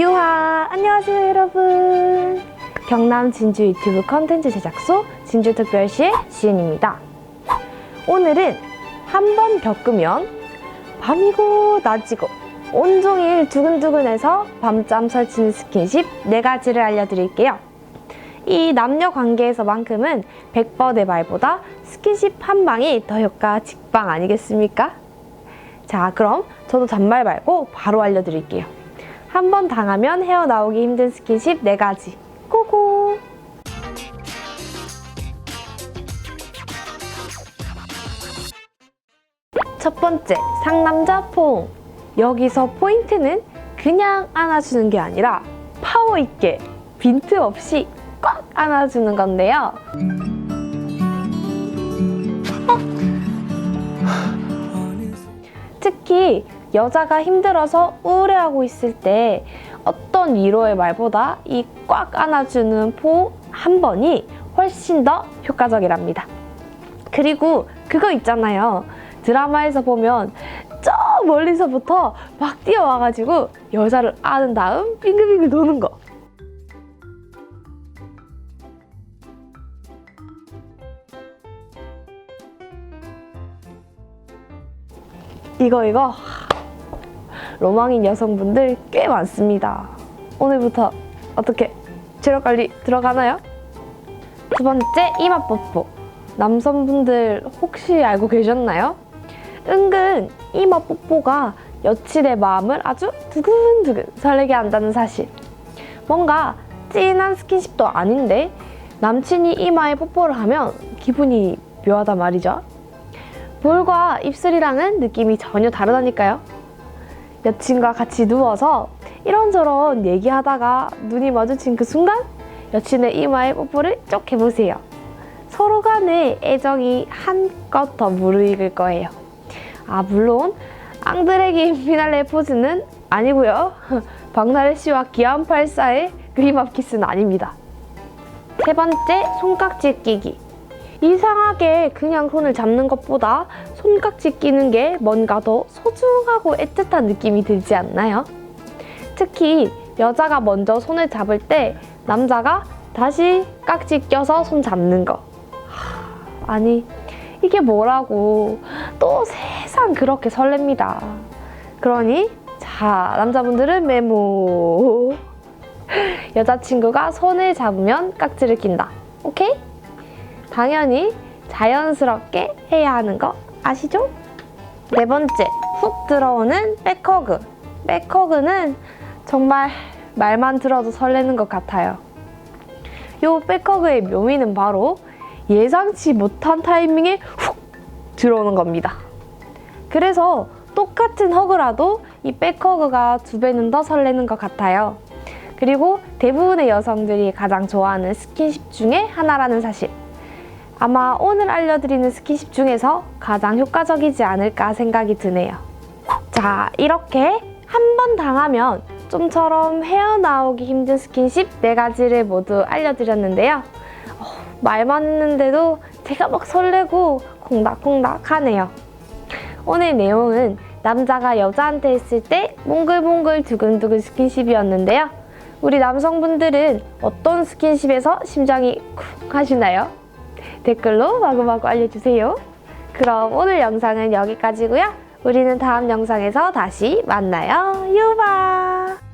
유하 안녕하세요 여러분. 경남 진주 유튜브 컨텐츠 제작소 진주특별시의 지은입니다. 오늘은 한 번 겪으면 밤이고 낮이고 온종일 두근두근해서 밤잠 설치는 스킨십 네가지를 알려드릴게요. 이 남녀 관계에서만큼은 100번의 말보다 스킨십 한 방이 더 효과 직방 아니겠습니까? 자 그럼 저도 잔말 말고 바로 알려드릴게요 한 번 당하면 헤어나오기 힘든 스킨십 4가지. 고고! 첫 번째, 상남자 포옹. 여기서 포인트는 그냥 안아주는 게 아니라 파워 있게 빈트 없이 꽉 안아주는 건데요. 특히 여자가 힘들어서 우울해하고 있을 때 어떤 위로의 말보다 이 꽉 안아주는 포 한 번이 훨씬 더 효과적이랍니다. 그리고 그거 있잖아요. 드라마에서 보면 저 멀리서부터 막 뛰어와가지고 여자를 안은 다음 빙글빙글 도는 거. 이거 이거 로망인 여성분들 꽤 많습니다. 오늘부터 어떻게 체력 관리 들어가나요? 두 번째 이마 뽀뽀. 남성분들 혹시 알고 계셨나요? 은근 이마 뽀뽀가 여친의 마음을 아주 두근두근 설레게 한다는 사실. 뭔가 찐한 스킨십도 아닌데 남친이 이마에 뽀뽀를 하면 기분이 묘하단 말이죠. 볼과 입술이랑은 느낌이 전혀 다르다니까요. 여친과 같이 누워서 이런저런 얘기하다가 눈이 마주친 그 순간 여친의 이마에 뽀뽀를 쪽 해보세요. 서로 간의 애정이 한껏 더 무르익을 거예요. 아, 물론 앙드레기 피날레 포즈는 아니고요. 박나래 씨와 기안84의 그림앞 키스는 아닙니다. 세 번째, 손깍지 끼기. 이상하게 그냥 손을 잡는 것보다 손깍지 끼는 게 뭔가 더 소중하고 애틋한 느낌이 들지 않나요? 특히 여자가 먼저 손을 잡을 때 남자가 다시 깍지 껴서 손 잡는 거. 하, 아니, 이게 뭐라고. 또 세상 그렇게 설렙니다. 그러니, 자, 남자분들은 메모. 여자친구가 손을 잡으면 깍지를 낀다. 오케이? 당연히 자연스럽게 해야 하는 거 아시죠? 네 번째, 훅 들어오는 백허그. 백허그는 정말 말만 들어도 설레는 것 같아요. 요 백허그의 묘미는 바로 예상치 못한 타이밍에 훅 들어오는 겁니다. 그래서 똑같은 허그라도 이 백허그가 두 배는 더 설레는 것 같아요. 그리고 대부분의 여성들이 가장 좋아하는 스킨십 중에 하나라는 사실. 아마 오늘 알려드리는 스킨십 중에서 가장 효과적이지 않을까 생각이 드네요. 자, 이렇게 한 번 당하면 좀처럼 헤어나오기 힘든 스킨십 네가지를 모두 알려드렸는데요. 어, 말만 했는데도 제가 막 설레고 콩닥콩닥 하네요. 오늘 내용은 남자가 여자한테 했을 때 몽글몽글 두근두근 스킨십이었는데요. 우리 남성분들은 어떤 스킨십에서 심장이 쿵 하시나요? 댓글로 마구마구 알려주세요. 그럼 오늘 영상은 여기까지고요. 우리는 다음 영상에서 다시 만나요. 유바!